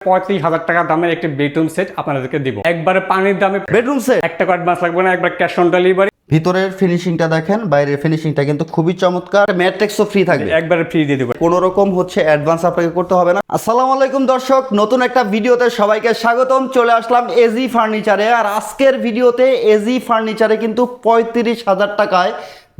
পঁয়ত্রিশ হাজার টাকা দামের একটি বেডরুম সেট আপনাদেরকে দিব। একবারে পানির দামে বেডরুম সেট এক টাকা অ্যাডভান্স লাগবে না একবার ক্যাশ অন ডেলিভারি ভিতরের ফিনিশিংটা দেখেন বাইরের ফিনিশিংটা কিন্তু খুবই চমৎকার। ম্যাট্রিক্সও ফ্রি থাকবে। একবারে ফ্রি দিয়ে দেবো। কোনো রকম হচ্ছে অ্যাডভান্স আপনাকে করতে হবে না। আসসালামু আলাইকুম দর্শক নতুন একটা ভিডিওতে সবাইকে স্বাগতম। চলে আসলাম এজি ফার্নিচারে আর আজকের ভিডিওতে এজি ফার্নিচারে কিন্তু পঁয়ত্রিশ হাজার টাকায়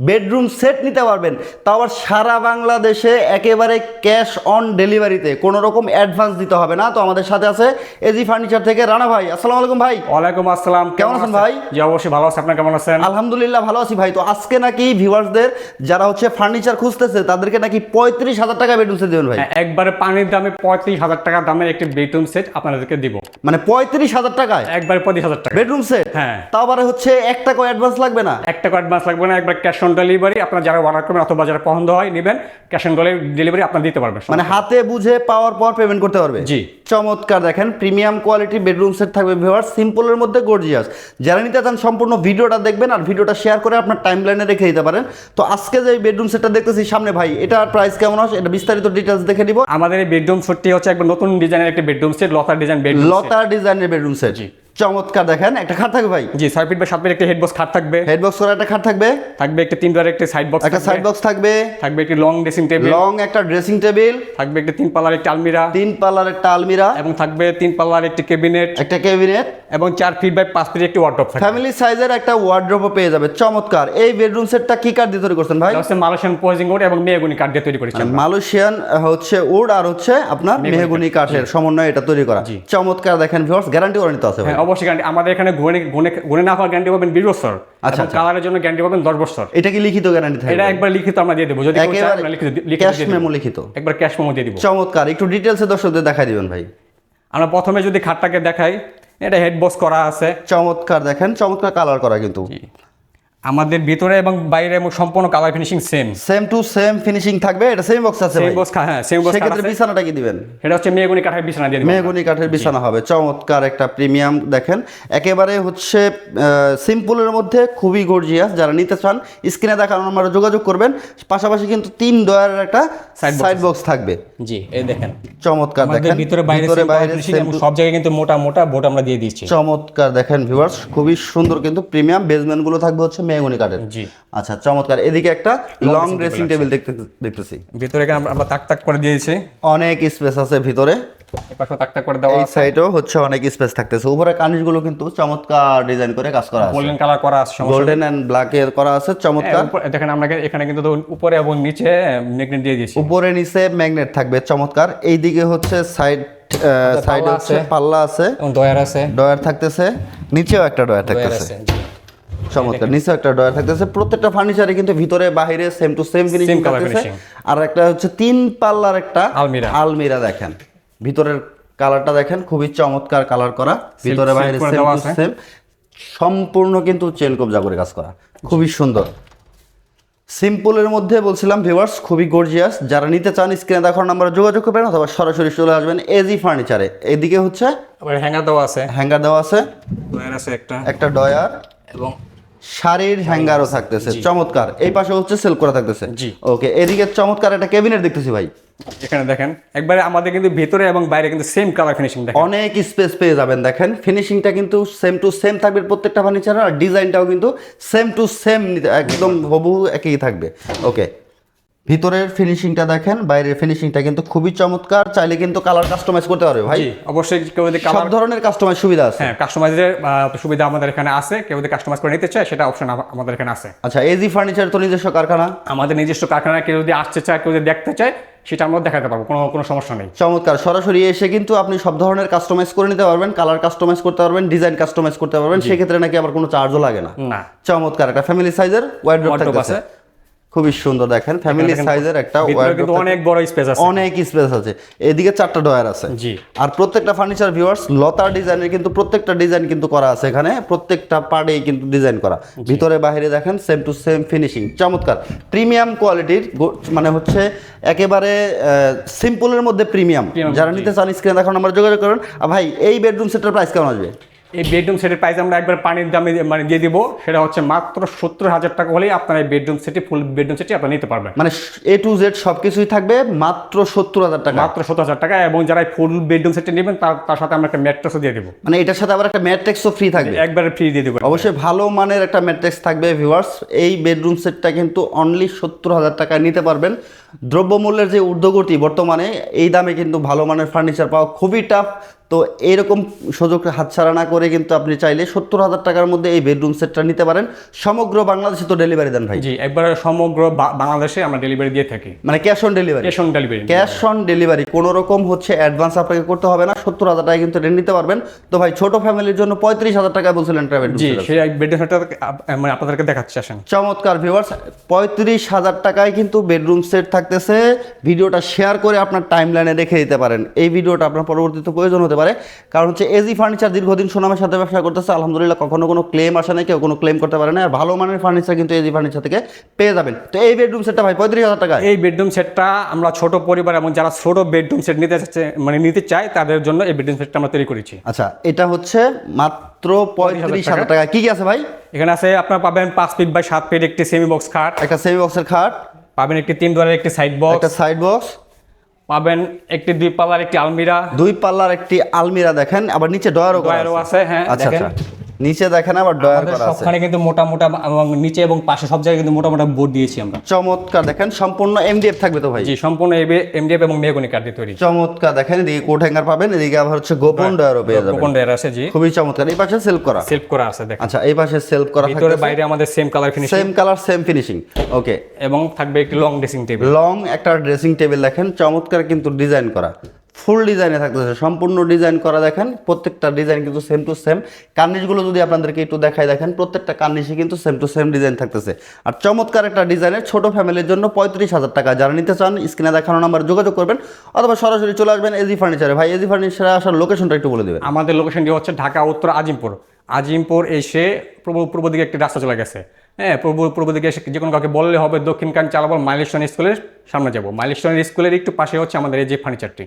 বেডরুম সেট নিতে পারবেন। তাও আবার সারা বাংলাদেশে একেবারে ক্যাশ অন ডেলিভারিতে। কোনো রকম অ্যাডভান্স দিতে হবে না। তো আমাদের সাথে আছে এজি ফার্নিচার থেকে রানা ভাই। আসসালামু আলাইকুম ভাই। ওয়ালাইকুম আসসালাম। কেমন আছেন ভাই? জি অবশ্যই ভালো আছে। আপনার কেমন আছেন? আলহামদুলিল্লাহ ভালো আছি ভাই। তো আজকে নাকি ভিউয়ার্সদের যারা হচ্ছে ফার্নিচার খুঁজতেছে তাদেরকে নাকি পঁয়ত্রিশ হাজার টাকা বেডরুম সেট দেবেন ভাই? হ্যাঁ, একবারে পানির দামে পঁয়ত্রিশ হাজার টাকা দামের একটি বেডরুম সেট আপনাদেরকে দিব। মানে পঁয়ত্রিশ হাজার টাকায়? একবারে পঁয়ত্রিশ হাজার টাকা। বেডরুম সেট হ্যাঁ। তাও আবার হচ্ছে এক টাকা অ্যাডভান্স লাগবে না? এক টাকা অ্যাডভান্স লাগবে না একবার ক্যাশ অন ডেলিভারি আপনার যারা অর্ডার করবেন অথবা যারা পছন্দ হয় নেবেন ক্যাশ অন ডেলিভারি আপনার দিতে পারবেন মানে হাতে বুঝে পাওয়ার পর পেমেন্ট করতে পারবে? জি। চমৎকার দেখেন প্রিমিয়াম কোয়ালিটি বেডরুম সেট থাকবে ভিউয়ার সিম্পলের মধ্যে গর্জিয়াস যারা নিতে চান সম্পূর্ণ ভিডিওটা দেখবেন আর ভিডিওটা শেয়ার করে আপনার টাইম লাইনে রেখে দিতে পারেন। তো আজকে যে বেডরুম সেটটা দেখতেছি সামনে ভাই এটার প্রাইস কেমন আছে এটা বিস্তারিত ডিটেলস দেখে দিব আমাদের এই বেডরুম সেটটি হচ্ছে একবার নতুন ডিজাইনের একটি বেডরুম সেট লতার ডিজাইন বেডরুম লতা ডিজাইনের বেডরুম সেট জি। চমৎকার দেখেন একটা খাট থাকবে ভাই। জি ছয় ফিট বা সাত ফিট একটি হেডবক্স খাট থাকবে। হেডবক্স করা একটা খাট থাকবে। থাকবে একটি তিন ডোয়ার একটি সাইড বক্স একটা সাইড বক্স থাকবে। থাকবে একটি লং ড্রেসিং টেবিল লং একটা ড্রেসিং টেবিল থাকবে একটি তিন পাল্লার একটি আলমিরা। তিন পাল্লার একটা আলমিরা। এবং থাকবে তিন পাল্লার একটি ক্যাবিনেট একটা ক্যাবিনেট এবং চার ফিট বাই পাঁচ ফিট একটি ওয়ার্ড্রপ থাকবে। ফ্যামিলি সাইজের একটা ওয়ার্ড্রোপও পেয়ে যাবে। চমৎকার। এই বেডরুম সেটটা কি কাঠ দিয়ে তৈরি করছেন ভাই? হচ্ছে মালয়েশিয়ান পোজিং উড এবং মেয়েগুনি কাঠ দিয়ে তৈরি করেছেন। মালয়েশিয়ান হচ্ছে উড আর হচ্ছে আপনার মেহগুনি কাঠের সমন্বয়ে এটা তৈরি করা। চমৎকার দেখেন ভিউয়ার্স গ্যারান্টি ওয়ারেন্টি আছে ভাই। অবশ্যই গ্যারান্টি আমাদের এখানে গুনে গুনে গুনে না হওয়ার গ্যারান্টি পাবেন বিশ বছর আচ্ছা, আচ্ছা। কালারের জন্য গ্যারান্টি পাবেন দশ বছর। এটা কি লিখিত গ্যারান্টি থাকবে? এটা একবার লিখিত আমরা দিয়ে দেবো। যদি ক্যাশ মেমো লিখিত একবার ক্যাশ মেমো দিয়ে দিব। চমৎকার। একটু ডিটেলসে দর্শকদের দেখাই দিবেন ভাই। আমরা প্রথমে যদি খাটটাকে দেখাই এটা হেড বক্স করা আছে। চমৎকার দেখেন চমৎকার কালার করা কিন্তু। আমাদের ভিতরে এবং বাইরে এবং সম্পূর্ণ colour finishing same same to same finishing থাকবে এটা সেম বক্স আছে সেম বক্স হ্যাঁ সেম বক্স সেক্ষেত্রে বিছানাটা কি দিবেন? এটা হচ্ছে মেয়েগুনি কাঠের বিছানা দিয়ে মেহগুনি কাঠের বিছানা হবে চমৎকার একটা প্রিমিয়াম দেখেন। একেবারে হচ্ছে সিম্পলের মধ্যে খুবই গর্জিয়াস যারা নিতে চান স্ক্রিনে দেখানো আমরা যোগাযোগ করবেন। পাশাপাশি কিন্তু তিন ডয়ারের একটা সাইড বক্স থাকবে। জি এই দেখেন। চমৎকার দেখেন। ভিতরে বাইরে ভিতরে বাইরে সব জায়গায় কিন্তু মোটা মোটা বোর্ড আমরা দিয়ে দিচ্ছি। চমৎকার দেখেন ভিউয়ার্স খুবই সুন্দর কিন্তু প্রিমিয়াম বেসমেন্টগুলো থাকবে হচ্ছে মেহগুনি কাঠের। জি। আচ্ছা চমৎকার। এদিকে একটা লং ড্রেসিং টেবিল দেখতে দেখতেছি। ভিতরে এখানে আমরা- তাক তাক করে দিয়েছি। অনেক স্পেস আছে ভিতরে। পাশে তাক তাক করে দেওয়া এই সাইডেও হচ্ছে অনেক স্পেস থাকতেছে। উপরে কানিশগুলো কিন্তু চমৎকার ডিজাইন করে কাজ করা আছে। গোল্ডেন কালার করা আছে গোল্ডেন এন্ড ব্ল্যাক এর করা আছে চমৎকার। হ্যাঁ, উপরে- দেখেন আমরা এখানে কিন্তু উপরে এবং নিচে ম্যাগনেট দিয়ে দিয়েছি। উপরে নিচে ম্যাগনেট থাকবে চমৎকার। এইদিকে হচ্ছে সাইড সাইড পাল্লা হচ্ছে আছে। পাল্লা আছে। ডয়ার থাকতেছে। নিচেও একটা ডয়ার থাকতেছে। চমৎকার। নিচেও একটা ডয়ার থাকতেছে প্রত্যেকটা ফার্নিচারে কিন্তু ভিতরে বাহিরে সেম টু সেম ফিনিশিং থাকতেছে আর একটা হচ্ছে তিন পাল্লার একটা আলমিরা। আলমিরা দেখেন। ভিতরের কালারটা দেখেন খুবই চমৎকার কালার করা। ভিতরে বাইরে সেম টু সেম সম্পূর্ণ কিন্তু চেন কবজা করে কাজ করা। খুবই সুন্দর। সিম্পলের মধ্যে বলছিলাম ভিউয়ার্স খুবই গর্জিয়াস যারা নিতে চান স্ক্রিনে দেখার নাম্বারে যোগাযোগ করবেন অথবা সরাসরি চলে আসবেন এজি ফার্নিচারে এদিকে হচ্ছে হ্যাঙ্গার দেওয়া আছে। হ্যাঙ্গার দেওয়া আছে। দয়ার আছে একটা। একটা ডয়ার এবং শাড়ির হ্যাঙ্গারও থাকতেছে চমৎকার। এই পাশে হচ্ছে সেল করা থাকতেছে। জি। ওকে এদিকে চমৎকার একটা ক্যাবিনেট দেখতেছি ভাই। এখানে দেখেন একবারে আমাদের কিন্তু ভেতরে এবং বাইরে কিন্তু সেম কালার ফিনিশিং দেখেন। অনেক স্পেস পেয়ে যাবেন দেখেন। ফিনিশিংটা কিন্তু সেম টু সেম থাকবে প্রত্যেকটা ফার্নিচার আর ডিজাইনটাও কিন্তু সেম টু সেম একদম। হবু একই থাকবে। ওকে ভিতরের ফিনিশিংটা দেখেন বাইরের ফিনিশিংটা কিন্তু খুবই চমৎকার। চাইলে কিন্তু কালার কাস্টমাইজ করতে পারবে ভাই। অবশ্যই কেউ যদি সব ধরনের কাস্টমাইজ সুবিধা আছে। হ্যাঁ কাস্টমাইজের সুবিধা আমাদের এখানে আছে। কেউ যদি কাস্টমাইজ করে নিতে চায় সেটা অপশন আমাদের এখানে আছে। আচ্ছা এজি ফার্নিচার তো নিজস্ব কারখানা? আমাদের নিজস্ব কারখানা কেউ যদি আসতে চায় কেউ যদি দেখতে চায় সেটা আমরা দেখাতে পারব কোনো কোনো সমস্যা নেই। চমৎকার সরাসরি এসে কিন্তু আপনি সব ধরনের কাস্টমাইজ করে নিতে পারবেন কালার কাস্টমাইজ করতে পারবেন ডিজাইন কাস্টমাইজ করতে পারবেন সেক্ষেত্রে নাকি আবার কোনো চার্জও লাগে না। না। চমৎকার একটা ফ্যামিলি সাইজের Wardrobe আছে। খুবই সুন্দর দেখেন। ফ্যামিলি সাইজের একটা কিন্তু অনেক বড় স্পেস আছে। অনেক স্পেস আছে। এদিকে চারটা ডয়ার আছে। জি। আর প্রত্যেকটা ফার্নিচার ভিউয়ার্স লতার ডিজাইনের কিন্তু প্রত্যেকটা ডিজাইন কিন্তু করা আছে এখানে। প্রত্যেকটা পার্টেই কিন্তু ডিজাইন করা। ভিতরে বাইরে দেখেন সেম টু সেম ফিনিশিং চমৎকার। প্রিমিয়াম কোয়ালিটির মানে হচ্ছে একেবারে সিম্পলের মধ্যে প্রিমিয়াম যারা নিতে চান স্ক্রিনে দেখানো আমরা যোগাযোগ করুন। আর ভাই এই বেডরুম সেটের প্রাইস কেমন আসবে? এই বেডরুম সেটের প্রাইস আমরা একবার পানির দামে মানে দিয়ে দিব। সেটা হচ্ছে মাত্র সত্তর হাজার টাকা হলেই আপনার এই বেডরুম সেটটি ফুল বেডরুম সেটটি আপনারা নিতে পারবেন। মানে এ টু জেড সব কিছুই থাকবে মাত্র সত্তর হাজার টাকা। মাত্র সত্তর হাজার টাকা এবং যারা ফুল বেডরুম সেটটি নেবেন তার তার সাথে আমরা একটা ম্যাট্রেসও দিয়ে দেবো। মানে এটার সাথে আবার একটা ম্যাট্রেক্সও ফ্রি থাকবে। একবারে ফ্রি দিয়ে দেবো। অবশ্যই ভালো মানের একটা ম্যাট্রেক্স থাকবে ভিউয়ার্স এই বেডরুম সেটটা কিন্তু অনলি সত্তর হাজার টাকায় নিতে পারবেন। দ্রব্যমূল্যের যে ঊর্ধ্বগতি বর্তমানে এই দামে কিন্তু ভালো মানের ফার্নিচার পাওয়া খুবই টাফ তো এইরকম সুযোগ হাতছাড়া না করে কিন্তু আপনি চাইলে সত্তর হাজার টাকার মধ্যে এই বেডরুম সেটটা নিতে পারেন। সমগ্র বাংলাদেশে তো ডেলিভারি দেন ভাই। জি একবারে সমগ্র বাংলাদেশে আমরা ডেলিভারি দিয়ে থাকি। মানে cash on delivery cash on delivery cash on delivery কোনো রকম হচ্ছে অ্যাডভান্স আপনাকে করতে হবে না সত্তর হাজার টাকা কিন্তু রেন্ট নিতে পারবেন। তো ভাই ছোট ফ্যামিলির জন্য পঁয়ত্রিশ হাজার টাকা বলছিলেন ট্রাভেল জি সেই বেডরুম সেটটা মানে আপনাদেরকে দেখাচ্ছি আসেন। চমৎকার ভিউয়ার্স পঁয়ত্রিশ হাজার টাকায় কিন্তু বেডরুম সেট থাকতেছে ভিডিওটা শেয়ার করে আপনার টাইম লাইনে রেখে দিতে পারেন। এই ভিডিওটা আপনার পরবর্তীতে প্রয়োজন হতে পারে। কারণ হচ্ছে এজি ফার্নিচার দীর্ঘদিন সুনামের সাথে ব্যবসা করতেছে আলহামদুলিল্লাহ কখনো কোনো ক্লেম আসে না কেউ কোনো ক্লেম করতে পারে না আর ভালো মানের ফার্নিচার কিন্তু এজি ফার্নিচার থেকে পেয়ে যাবেন। তো এই বেডরুম সেটটা ভাই পঁয়ত্রিশ হাজার টাকায়? এই বেডরুম সেটটা আমরা ছোট পরিবার এবং যারা ছোট বেডরুম সেট নিতে চাচ্ছে মানে নিতে চায় তাদের জন্য এই বেডরুম সেটটা আমরা তৈরি করেছি। আচ্ছা এটা হচ্ছে মাত্র পঁয়ত্রিশ হাজার টাকা। কি কি আছে ভাই? এখানে আছে আপনার পাবেন পাঁচ ফিট বাই সাত ফিট একটি সেমি বক্স খাট। একটা সেমি বক্সের খাট। পাবেন একটি তিন দোয়ারের একটি সাইড বক্স একটা সাইড বক্স পাবেন একটি দুই পাল্লার একটি আলমিরা। দুই পাল্লার একটি আলমিরা দেখেন আবার নিচে ডয়ারও আছে, হ্যাঁ, আচ্ছা আচ্ছা। নিচে দেখেন আবার ডয়ার করা আছে। সবখানে কিন্তু মোটা মোটা এবং নিচে এবং পাশে সব জায়গায় কিন্তু মোটা মোটা বোর্ড দিয়েছি আমরা। চমৎকার দেখেন সম্পূর্ণ এমডিএফ থাকবে তো ভাই? জি সম্পূর্ণ এমডিএফ এবং মেগনি কাঠ দিয়ে তৈরি। চমৎকার দেখেন এদিকে কোট হ্যাঙ্গার পাবেন এদিকে আবার হচ্ছে গোপন ডয়ারও পেয়ে যাবেন। কোন ডেয়ার আছে জি। খুবই চমৎকার এই পাশে সেলফ করা। সেলফ করা আছে দেখেন। আচ্ছা এই পাশে সেলফ করা ভিতরে বাইরে আমাদের same colour finish same colour same finishing okay এবং থাকবে একটি লং ড্রেসিং টেবিল লং একটা ড্রেসিং টেবিল দেখেন চমৎকার কিন্তু ডিজাইন করা। ফুল ডিজাইনে থাকতেছে সম্পূর্ণ ডিজাইন করা দেখেন, প্রত্যেকটা ডিজাইন কিন্তু সেম টু সেম কার্নিশগুলো যদি আপনাদেরকে একটু দেখাই দেখেন, প্রত্যেকটা কার্নিশে কিন্তু সেম টু সেম ডিজাইন থাকতেছে। আর চমৎকার একটা ডিজাইনের ছোট ফ্যামিলির জন্য পঁয়ত্রিশ হাজার টাকা। যারা নিতে চান, স্ক্রিনে দেখানো নাম্বার যোগাযোগ করবেন, অথবা সরাসরি চলে আসবেন এজি ফার্নিচারে ভাই এজি ফার্নিচারে আসার লোকেশনটা একটু বলে দেবেন। আমাদের লোকেশনটি হচ্ছে ঢাকা উত্তর আজিমপুর। আজিমপুর এসে পূর্ব পূর্ব দিকে একটি রাস্তা চলে গেছে। হ্যাঁ পূর্ব পূর্ব দিকে এসে যে কোনো কাউকে বললে হবে দক্ষিণ কান চালাবল মাইলস্টোন স্কুলের সামনে যাব। মাইলস্টোন স্কুলের একটু পাশে হচ্ছে আমাদের এই যে ফার্নিচারটি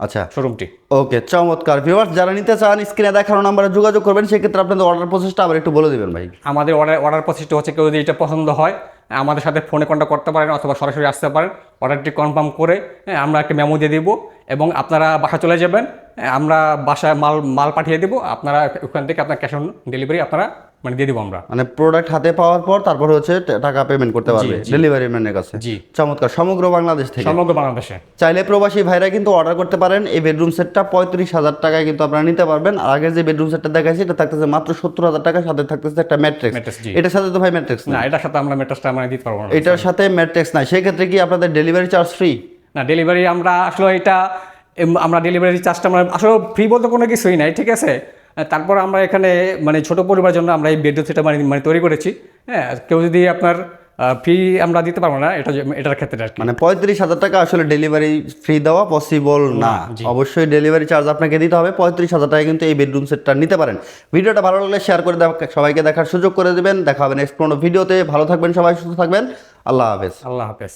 আচ্ছা। শোরুমটি। ওকে চমৎকার। ভিউয়ার্স যারা নিতে চান স্ক্রিনে দেখানো নাম্বারে যোগাযোগ করবেন সেক্ষেত্রে আপনাদের অর্ডার প্রসেসটা আবার একটু বলে দিবেন ভাই। আমাদের অর্ডার অর্ডার প্রসেসটি হচ্ছে কেউ যদি এটা পছন্দ হয় আমাদের সাথে ফোনে কন্ট্যাক্ট করতে পারেন অথবা সরাসরি আসতে পারেন। অর্ডারটি কনফার্ম করে হ্যাঁ, আমরা একটা মেমো দিয়ে দিব এবং আপনারা বাসা চলে যাবেন। হ্যাঁ, আমরা বাসায় মাল মাল পাঠিয়ে দিব। আপনারা ওখান থেকে আপনার ক্যাশ অন ডেলিভারি আপনারা মানে দিয়ে দিব আমরা। মানে প্রোডাক্ট হাতে পাওয়ার পর তারপর হচ্ছে টাকা পেমেন্ট করতে পারবে। ডেলিভারি ম্যানের কাছে। জি। চমৎকার। সমগ্র বাংলাদেশ থেকে। সমগ্র বাংলাদেশে। চাইলে প্রবাসী ভাইরা কিন্তু অর্ডার করতে পারেন। এই বেডরুম সেটটা পঁয়ত্রিশ হাজার টাকায় কিন্তু আপনারা নিতে পারবেন। আর আগের যে বেডরুম সেটটা দেখাচ্ছি এটা থাকতেছে মাত্র সত্তর হাজার টাকা। সাথে থাকতেছে একটা ম্যাট্রিক্স এটার সাথে তো ভাই ম্যাট্রিক্স না এটার সাথে আমরা মেটাসটা মানে দিতে পারব না। এটার সাথে ম্যাট্রিক্স নাই। সেক্ষেত্রে কি আপনাদের ডেলিভারি চার্জ ফ্রি না ডেলিভারি আমরা আসলে এটা আমরা ডেলিভারি চার্জটা আমরা আসলে ফ্রি বলতে কোনো কিছুই নাই ঠিক আছে? তারপর আমরা এখানে মানে ছোট পরিবারের জন্য আমরা এই বেডরুম সেটা মানে মানে তৈরি করেছি। হ্যাঁ কেউ যদি আপনার ফি আমরা দিতে পারব না এটা যে- এটার ক্ষেত্রে আর মানে পঁয়ত্রিশ হাজার টাকা আসলে ডেলিভারি ফ্রি দেওয়া পসিবল না অবশ্যই ডেলিভারি চার্জ আপনাকে দিতে হবে। পঁয়ত্রিশ হাজার টাকা কিন্তু এই বেডরুম সেটটা নিতে পারেন। ভিডিওটা ভালো লাগলে শেয়ার করে দেওয়া- সবাইকে দেখার সুযোগ করে দেবেন। দেখা হবে নেক্সট কোনো ভিডিওতে। ভালো থাকবেন সবাই সুস্থ থাকবেন। আল্লাহ হাফেজ। আল্লাহ হাফেজ।